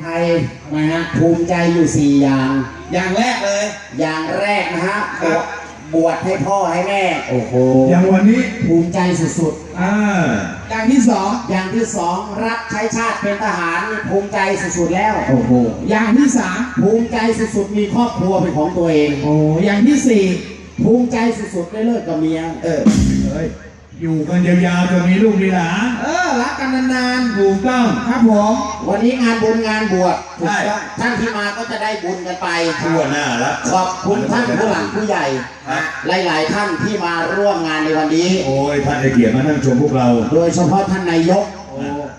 ไทยนะฮะภูมิใจอยู่สี่อย่าง อย่างแรกเลย อย่างแรกนะฮะครับบวชให้พ่อให้แม่ โอ้โห อย่างวันนี้ภูมิใจสุดอ่าอย่างที่สองๆอย่างที่สองรับใช้ชาติเป็นทหารนี่ภูมิใจสุดๆแล้ว โอ้โห อย่างที่สามภูมิใจสุดๆมีครอบครัวเป็นของตัวเอง โอ้อย่างที่สี่ภูมิใจสุดๆได้เลิกกับเมีย เออ เฮ้ย อยู่กันยาวๆจนมีลูกมีหลานเออรักกันนานถูกต้องๆครับผม วันนี้งานบุญงานบวชใช่ท่านที่มาก็จะได้บุญกันไปทั่วหน้าละขอบคุณท่านผู้หลักผู้ใหญ่ครับหลายๆท่านที่มาร่วมงานในวันนี้ โอ้ยท่านได้เกียรติมานั่งชมพวกเรา โดยเฉพาะท่านนายก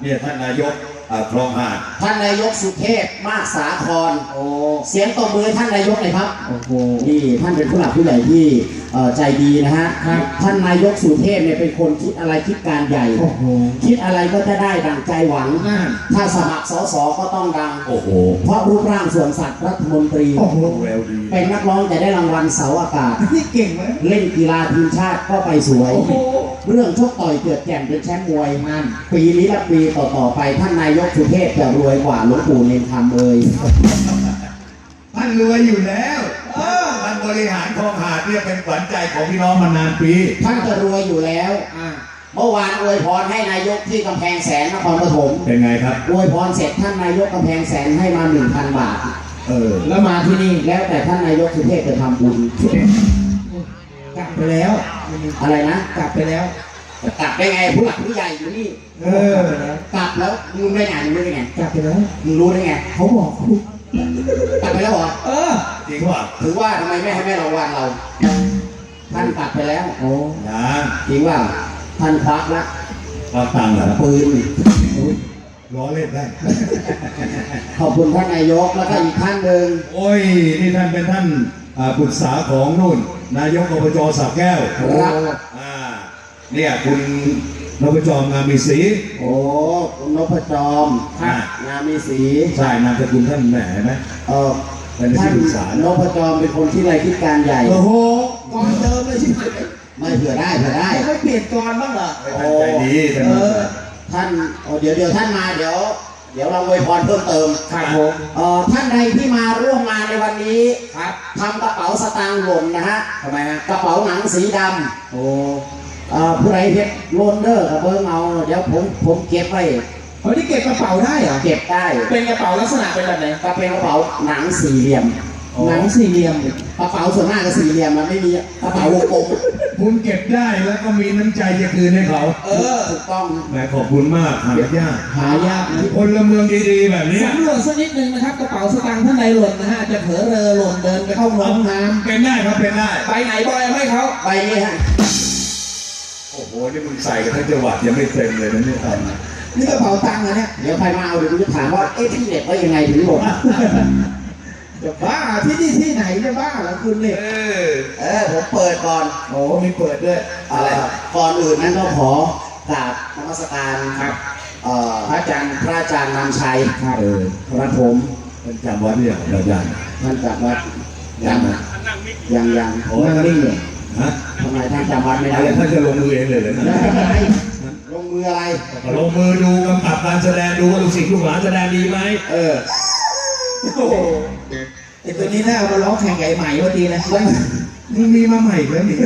เนี่ยท่านนายกอ่าคลองหาดท่านนายกสุเทพมากสาครโอ้เสียงตบมือให้ท่านนายกหน่อยครับโอ้โหนี่ท่านเป็นผู้หลักผู้ใหญ่ที่เอ่อใจดีนะฮะครับท่านนายกสุเทพเนี่ยเป็นคนคิดอะไรคิดการใหญ่ โอ้โห คิดอะไรก็จะได้ดังใจหวัง นั่น ถ้าสมัครสสก็ต้องดัง โอ้โห เพราะรูปร่างส่วนสัตว์รัฐมนตรี โอ้โหเร็วดี เป็นนักร้องจะได้รางวัลเสาอากาศ นี่เก่งไหม เล่นกีฬาทีมชาติก็ไปสวย โอ้โห เรื่องชกต่อยเกิดแก่นเป็นแชมป์มวยนั่นปีนี้และปีต่อๆไปท่านนายกสุเทพจะรวยกว่าหลวงปู่เนรคำเลย ท่านรวยอยู่แล้วเออท่าน บริหารคลองหาดเนี่ยเป็นขวัญใจของพี่น้องมานานปีท่านจะรวยอยู่แล้วอ่าเมื่อวานอวยพรให้นายกที่กำแพงแสนนครปฐมเป็นไงครับ อวยพรเสร็จท่านนายกกำแพงแสนให้มาหนึ่งพันบาท เออ แล้วมาที่นี่แล้วแต่ท่านนายกสุเทพจะทำบุญกลับไปแล้ว อะไรนะ กลับไปแล้วจะกลับได้ไงผู้หลักผู้ใหญ่อยู่นี่เออกลับไปแล้วกลับแล้วมึงได้ไงมึงรู้ได้ไงกลับไปแล้วมึงรู้ได้ไงเขาบอก คุณกลับไปแล้วเหรอ เออ จริงว่าถือว่าทำไมไม่ให้แม่รางวัลเรา ท่านกลับไปแล้ว โอ้ยังจริงว่าท่านควักละรับตังค์เหรอปืนล้อเล่นได้ ขอบคุณท่านนายกแล้วก็อีกท่านหนึ่งโอ้ย นี่ท่านเป็นท่านอ่าปรึกษาของนู่น นายกอบจสระแก้วครับอ่าเนี่ยคุณ นพจรงามมีศรีโอ้คุณนพจอมครับงามมีสีใช่นามสกุลท่านแหมเห็นไหม เออเป็นที่ท่านปรึกษานพจอมเป็นคนที่ไรคิดการใหญ่ โอ้โหกรเดิมเลยใช่ไหมไม่เผื่อได้เผื่อได้ ไม่เปลี่ยนกรบ้างเหรอ ท่านใจดีท่านเออ ท่านโอ้เดี๋ยวเดี๋ยวท่านมาเดี๋ยว เดี๋ยวเราอวยพรเพิ่มเติมครับผมเอ่อท่านใดที่มาร่วมงานในวันนี้ครับทำกระเป๋าสตางค์หล่นนะฮะทำไมฮะกระเป๋าหนังสีดำโอ้เอ่อ ผู้ใดเพชรโลนเดอร์กับเบิ้งเอาเดี๋ยวผมผมเก็บไว้เฮ้ยนี่เก็บกระเป๋าได้เหรอเก็บได้ เป็นกระเป๋าลักษณะเป็นแบบไหนก็เป็นกระเป๋าหนังสี่เหลี่ยมหนังสี่เหลี่ยมกระเป๋าส่วนมากก็สี่เหลี่ยมมันไม่มีกระเป๋าวงกลมคุณเก็บได้แล้วก็มีน้ำใจจะคืนให้เขา เออถูกต้องแหมขอบคุณมากหายากหายากนะคนละเมืองดีๆแบบนี้สำรวจสักนิดนึงนะครับกระเป๋าสตางค์ท่านใดหล่นนะฮะอาจจะเผลอเรอหล่นเดินไปเข้าห้องน้เป็นได้ครับเป็นได้ำไปไหนบอยเอาให้เขาใบนี้ฮะ โอ้โห นี่มึงใส่กันทั้งจังหวัดยังไม่เต็มเลยนะเนี่ยนี่กระเป๋าตังค์เหรอเนี่ยเดี๋ยวใครมาเอาเดี๋ยวกูจะถามว่าเอ๊ะพี่เน็ตว่ายังไงถึงหล่นจะบ้าที่นี่ที่ไหนจะบ้าเหรอคุณเนี่ยเออเออผมเปิดก่อนโอ้มีเปิดด้วยเอ่อก่อนอื่นนั้นก็ขอกราบนมัสการครับเอ่อพระอาจารย์พระอาจารย์นำชัยเออครับผมมันจำวัดเนี่ยเราได้ท่านจำวัดยังยังยังโอ้นั่งนิ่งเลย ฮะทำไมท่านจำวัดไม่ได้อะไรท่านจะลงมือเองเลยเหรอได้นะไหมลงมืออะไรลงมือดูกำกับการแสดงดูว่าลูกศิษย์ลูกหลานแสดงดีไหมเออโอ้โหไอตัวนี้น่าเอามาร้องแข่งไก่ใหม่พอดีนะมึงมีมาใหม่แล้วนี่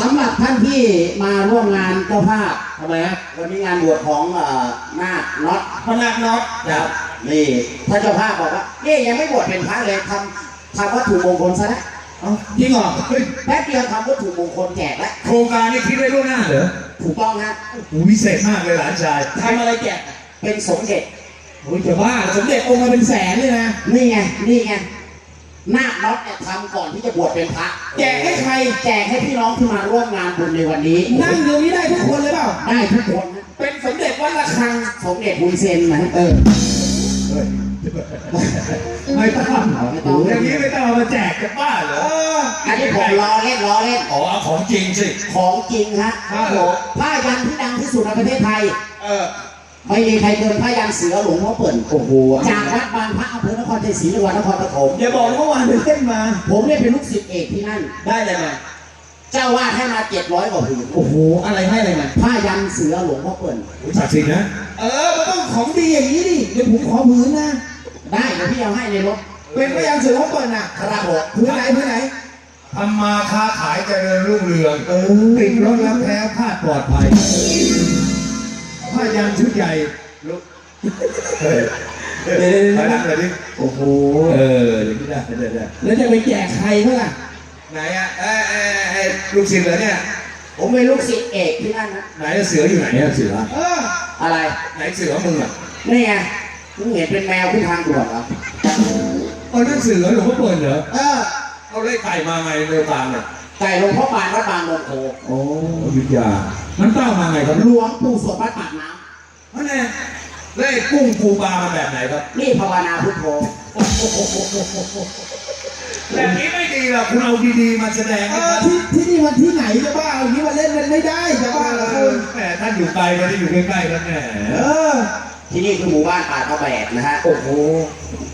สำหรับท่านที่มาร่วมงานเจ้าภาพทำไมฮะวันนี้งานบวชของเอ่อนาคน็อตพนักน็อตครับนี่ท่านเจ้าภาพบอกว่าเอ๊ยยังไม่บวชเป็นพระเลยทำทำวัตถุมงคลซะแล้ว เอ้าจริงเหรอเฮ้ยแป๊บเดียวทำวัตถุมงคลแจกแล้วโครงการนี้คิดไว้ล่วงหน้าเหรอถูกต้องฮะโอ้วิเศษมากเลยหลานชายทำอะไรแจกเป็นสมเด็จโอ้ยจะบ้าสมเด็จองค์มาเป็นแสนเลยนะ นี่ไงนี่ไงนาคน็อตเนี่ยทำก่อนที่จะบวชเป็นพระแจกให้ใครแจกให้พี่น้องที่มาร่วมงานบุญในวันนี้ นั่งอยู่นี้ได้ทุกคนเลยเปล่าได้ทุกคนนะเป็นสมเด็จวัดระฆังสมเด็จบุญเซนนะเออเฮ้ย ไม่ต้องไม่ต้องอย่างนี้ไม่ต้องเอามาแจกจะบ้าเหรเออออันนี้ผมล้อเล่นล้อเล่น อ๋อเอาของจริงสิ ของจริงฮะครับผมผ้ายันที่ดังที่สุดในประเทศไทย เออ ไม่มีใครเกินผ้ายันเสือหลวงพ่อเปิ่นโอ้โหจากวัดบางพระอำเภอนครชัยศรีจังหวัดนครปฐมอย่าบอกนะเมื่อวานไปเล่นมา ผมเนี่ยเป็นลูกศิษย์เอกที่นั่น ได้อะไรมาเจ้าวาดให้มาเจ็ดร้อยกว่าผืนโอ้โห อะไรให้อะไรมาผ้ายันเสือหลวงพ่อเปิ่นโอ้ยศักดิ์สิทธิ์นะ เออมันต้องของดีอย่างนี้ดิ เดี๋ยวผมขอผืนนะ ได้ที่เอาให้ในรถเป็นพยานสื่อของเปิดน่ะครับผมพื้นไหนพื้นไหนทำมาค้าขายเจริญรุ่งเรืองเออติดรถแล้วแคล้วคลาดปลอดภัยผ้ายันชุดใหญ่ลุกเฮ้ยเดี๋ยวๆๆไปนั่งเลยดิโอ้โหเอออย่างนี้ได้ได้ได้แล้วจะไปแจกใครเขาล่ะไหนอะเอ้ยเอ้ยเอ้ยลูกศิษย์เหรอเนี่ยผมเป็นลูกศิษย์เอกที่นั่นนะไหนเสืออยู่ไหนเนี่ยเสือเอออะไรไหนเสือมึงอะนี่ไง มึงเห็นเป็นแมวขึ้นทางด่วนเหรอเออนั่นเสือหลวงพ่อเปิดเหรอเออเอาเลขไก่มาไงเร็วตามเนี่ยไก่หลวงพ่อปานวัดบางนนโคโอ้วิทยามันเต้ามาไงครับหลวงปู่สวดวัดปากน้นั่นแน่เลขกุ้งปูปลามาแบบไหนครับำนี่ภาวนาพุทโธแบบนี้ไม่ดีหรอกคุณเอาดีๆมาแสดงเอให้อท่านที่ที่นี่วันที่ไหนจะบ้าเอาอย่างนี้มาเล่นกันไม่ได้จะบ้าเหรอคุณแหมท่านอยู่ไกลไม่ได้อยู่ใกล้ๆกันแหมเออ ที่นี่คือหมู่บ้านป่าตะแบกนะฮะโอ้โห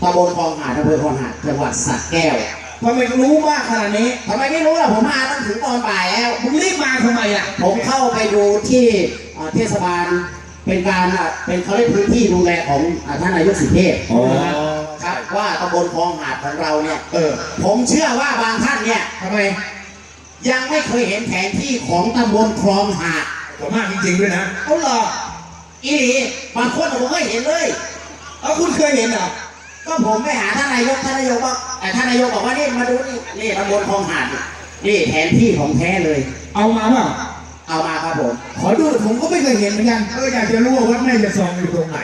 ตำบลคลองหาดอำเภอคลองหาดจังหวัดสระแก้วทำไมรู้มากขนาดนี้ทำไมไม่รู้ล่ะผมมาตั้งถึงตอนบ่ายแล้ว มึงรีบมาทำไมอะ ผมเข้าไปดูที่เอ่อเทศบาลเป็นการอะเป็นเขาเรียกพื้นที่ดูแลของอะท่านนายกสิเทพอ๋อ ครับว่าตำบลคลองหาดของเราเนี่ย เออผมเชื่อว่าบางท่านเนี่ย ทำไมยังไม่เคยเห็นแผนที่ของตำบลคลองหาดขอบมากจริงๆด้วยนะ เอาเหรอ อีหลีบางคนผมก็เห็นเลยเอาคุณเคยเห็นเหรอก็ผมไปหาท่านนายกท่านนายกว่าแต่ท่านนายกบอกว่านี่มาดูนี่นี่ตำบลคลองหาดนี่นี่แผนที่ของแท้เลย เอามาเปล่าเอามาครับผม ขอดูผมก็ไม่เคยเห็นเหมือนกันเอออยากจะรู้ว่าวัดแม่จะซองอยู่ตรงไหน